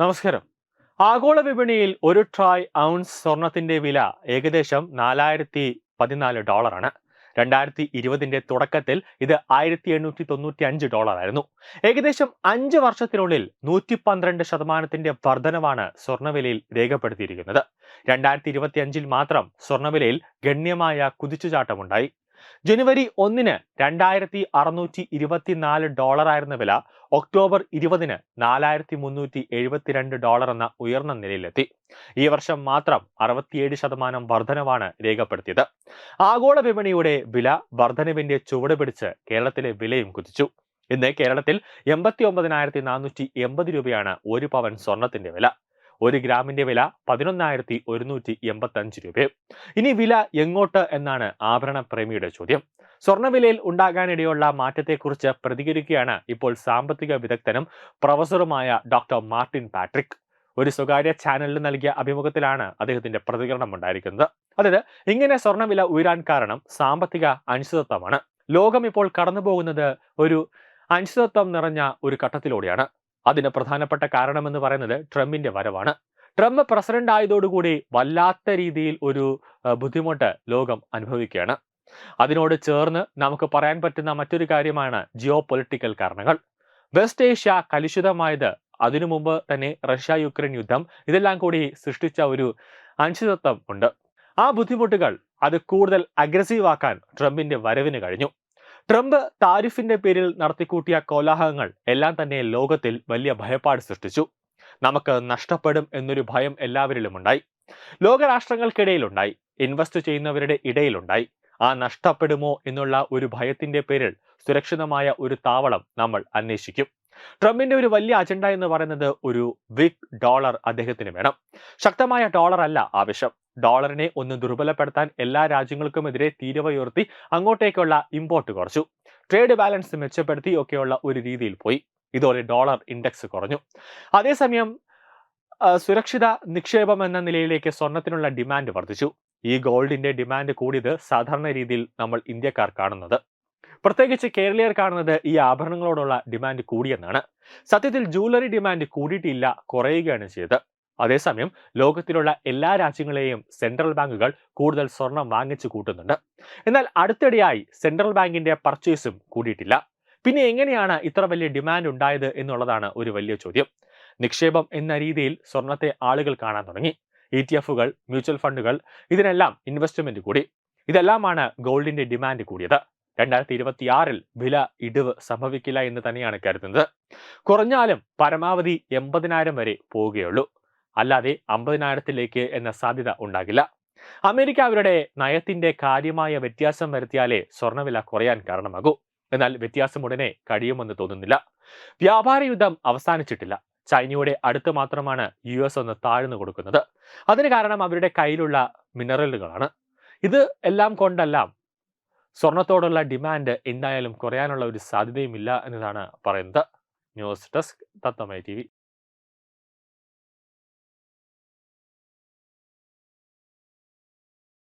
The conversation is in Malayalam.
നമസ്കാരം. ആഗോള വിപണിയിൽ ഒരു ട്രായ് ഔൺസ് സ്വർണത്തിന്റെ വില ഏകദേശം നാലായിരത്തി പതിനാല് ഡോളറാണ്. രണ്ടായിരത്തി ഇരുപതിന്റെ തുടക്കത്തിൽ ഇത് ആയിരത്തി എണ്ണൂറ്റി തൊണ്ണൂറ്റി അഞ്ച് ഡോളറായിരുന്നു. ഏകദേശം അഞ്ച് വർഷത്തിനുള്ളിൽ നൂറ്റി പന്ത്രണ്ട് ശതമാനത്തിന്റെ വർധനവാണ് സ്വർണവിലയിൽ രേഖപ്പെടുത്തിയിരിക്കുന്നത്. രണ്ടായിരത്തി ഇരുപത്തി അഞ്ചിൽ മാത്രം സ്വർണവിലയിൽ ഗണ്യമായ കുതിച്ചുചാട്ടമുണ്ടായി. ജനുവരി ഒന്നിന് രണ്ടായിരത്തി അറുന്നൂറ്റി ഇരുപത്തിനാല് ഡോളറായിരുന്ന വില ഒക്ടോബർ ഇരുപതിന് നാലായിരത്തി മുന്നൂറ്റി എഴുപത്തിരണ്ട് ഡോളർ എന്ന ഉയർന്ന നിലയിലെത്തി. ഈ വർഷം മാത്രം അറുപത്തിയേഴ് ശതമാനം വർധനവാണ് രേഖപ്പെടുത്തിയത്. ആഗോള വിപണിയുടെ വില വർധനവിന്റെ ചുവട് പിടിച്ച് കേരളത്തിലെ വിലയും കുതിച്ചു. ഇന്ന് കേരളത്തിൽ എൺപത്തി ഒമ്പതിനായിരത്തി നാനൂറ്റി എൺപത് രൂപയാണ് ഒരു പവൻ സ്വർണത്തിന്റെ വില. ഒരു ഗ്രാമിന്റെ വില പതിനൊന്നായിരത്തി ഒരുന്നൂറ്റി എൺപത്തി അഞ്ച് രൂപയും. ഇനി വില എങ്ങോട്ട് എന്നാണ് ആഭരണ പ്രേമിയുടെ ചോദ്യം. സ്വർണവിലയിൽ ഉണ്ടാകാനിടയുള്ള മാറ്റത്തെക്കുറിച്ച് പ്രതികരിക്കുകയാണ് ഇപ്പോൾ സാമ്പത്തിക വിദഗ്ധനും പ്രൊഫസറുമായ ഡോക്ടർ മാർട്ടിൻ പാട്രിക്. ഒരു സ്വകാര്യ ചാനലിൽ നൽകിയ അഭിമുഖത്തിലാണ് അദ്ദേഹത്തിന്റെ പ്രതികരണം ഉണ്ടായിരിക്കുന്നത്. അതായത് ഇങ്ങനെ സ്വർണവില ഉയരാൻ കാരണം സാമ്പത്തിക അനിശ്ചിതത്വമാണ്. ലോകം ഇപ്പോൾ കടന്നു പോകുന്നത് ഒരു അനിശ്ചിതത്വം നിറഞ്ഞ ഒരു ഘട്ടത്തിലൂടെയാണ്. അതിന് പ്രധാനപ്പെട്ട കാരണമെന്ന് പറയുന്നത് ട്രംപിന്റെ വരവാണ്. ട്രംപ് പ്രസിഡന്റ് ആയതോടുകൂടി വല്ലാത്ത രീതിയിൽ ഒരു ബുദ്ധിമുട്ട് ലോകം അനുഭവിക്കുകയാണ്. അതിനോട് ചേർന്ന് നമുക്ക് പറയാൻ പറ്റുന്ന മറ്റൊരു കാര്യമാണ് ജിയോ പൊളിറ്റിക്കൽ കാരണങ്ങൾ. വെസ്റ്റ് ഏഷ്യ കലുഷിതമായത് അതിനു മുമ്പ് തന്നെ റഷ്യ യുക്രൈൻ യുദ്ധം ഇതെല്ലാം കൂടി സൃഷ്ടിച്ച ഒരു അനിശ്ചിതത്വം ഉണ്ട്. ആ ബുദ്ധിമുട്ടുകൾ അത് കൂടുതൽ അഗ്രസീവ് ആക്കാൻ ട്രംപിന്റെ വരവിന് കഴിഞ്ഞു. ട്രംപ് താരിഫിന്റെ പേരിൽ നടത്തിക്കൂട്ടിയ കോലാഹലങ്ങൾ എല്ലാം തന്നെ ലോകത്തിൽ വലിയ ഭയപ്പാട് സൃഷ്ടിച്ചു. നമുക്ക് നഷ്ടപ്പെടും എന്നൊരു ഭയം എല്ലാവരിലും ഉണ്ടായി ലോകരാഷ്ട്രങ്ങൾക്കിടയിലുണ്ടായി. ഇൻവെസ്റ്റ് ചെയ്യുന്നവരുടെ ഇടയിലുണ്ടായി. ആ നഷ്ടപ്പെടുമോ എന്നുള്ള ഒരു ഭയത്തിന്റെ പേരിൽ സുരക്ഷിതമായ ഒരു താവളം നമ്മൾ അന്വേഷിക്കും. ട്രംപിന്റെ ഒരു വലിയ അജണ്ട എന്ന് പറയുന്നത് ഒരു വിഗ് ഡോളർ അദ്ദേഹത്തിന് വേണം. ശക്തമായ ഡോളർ അല്ല ആവശ്യം. ഡോളറിനെ ഒന്ന് ദുർബലപ്പെടുത്താൻ എല്ലാ രാജ്യങ്ങൾക്കുമെതിരെ തീരുവയുയർത്തി അങ്ങോട്ടേക്കുള്ള ഇമ്പോർട്ട് കുറച്ചു. ട്രേഡ് ബാലൻസ് മെച്ചപ്പെടുത്തി ഒക്കെയുള്ള ഒരു രീതിയിൽ പോയി. ഇതോടെ ഡോളർ ഇൻഡെക്സ് കുറഞ്ഞു. അതേസമയം സുരക്ഷിത നിക്ഷേപം എന്ന നിലയിലേക്ക് സ്വർണത്തിനുള്ള ഡിമാൻഡ് വർദ്ധിച്ചു. ഈ ഗോൾഡിന്റെ ഡിമാൻഡ് കൂടിയത് സാധാരണ രീതിയിൽ നമ്മൾ ഇന്ത്യക്കാർ കാണുന്നത്. പ്രത്യേകിച്ച് കേരളീയർ കാണുന്നത് ഈ ആഭരണങ്ങളോടുള്ള ഡിമാൻഡ് കൂടിയെന്നാണ്. സത്യത്തിൽ ജൂവലറി ഡിമാൻഡ് കൂടിയിട്ടില്ല കുറയുകയാണ് ചെയ്തത്. അതേസമയം ലോകത്തിലുള്ള എല്ലാ രാജ്യങ്ങളെയും സെൻട്രൽ ബാങ്കുകൾ കൂടുതൽ സ്വർണം വാങ്ങിച്ചു കൂട്ടുന്നുണ്ട്. എന്നാൽ അടുത്തിടെയായി സെൻട്രൽ ബാങ്കിന്റെ പർച്ചേസും കൂടിയിട്ടില്ല. പിന്നെ എങ്ങനെയാണ് ഇത്ര വലിയ ഡിമാൻഡ് ഉണ്ടായത് എന്നുള്ളതാണ് ഒരു വലിയ ചോദ്യം. നിക്ഷേപം എന്ന രീതിയിൽ സ്വർണത്തെ ആളുകൾ കാണാൻ തുടങ്ങി. ഇ ടി എഫുകൾ മ്യൂച്വൽ ഫണ്ടുകൾ ഇതിനെല്ലാം ഇൻവെസ്റ്റ്മെന്റ് കൂടി. ഇതെല്ലാമാണ് ഗോൾഡിന്റെ ഡിമാൻഡ് കൂടിയത്. രണ്ടായിരത്തി ഇരുപത്തിയാറിൽ വില ഇടിവ് സംഭവിക്കില്ല എന്ന് തന്നെയാണ് കരുതുന്നത്. കുറഞ്ഞാലും പരമാവധി എൺപതിനായിരം വരെ പോവുകയുള്ളൂ. അല്ലാതെ അമ്പതിനായിരത്തിലേക്ക് എന്ന സാധ്യത ഉണ്ടാകില്ല. അമേരിക്ക അവരുടെ നയത്തിന്റെ കാര്യമായ വ്യത്യാസം വരുത്തിയാലേ സ്വർണവില കുറയാൻ കാരണമാകൂ. എന്നാൽ വ്യത്യാസം ഉടനെ കഴിയുമെന്ന് തോന്നുന്നില്ല. വ്യാപാര യുദ്ധം അവസാനിച്ചിട്ടില്ല. ചൈനയുടെ അടുത്ത് മാത്രമാണ് യു എസ് ഒന്ന് താഴ്ന്നു കൊടുക്കുന്നത്. അതിന് കാരണം അവരുടെ കയ്യിലുള്ള മിനറലുകളാണ്. ഇത് എല്ലാം കൊണ്ടെല്ലാം സ്വർണത്തോടുള്ള ഡിമാൻഡ് എന്തായാലും കുറയാനുള്ള ഒരു സാധ്യതയുമില്ല എന്നതാണ് പറയുന്നത്. News desk തത്തമൈ T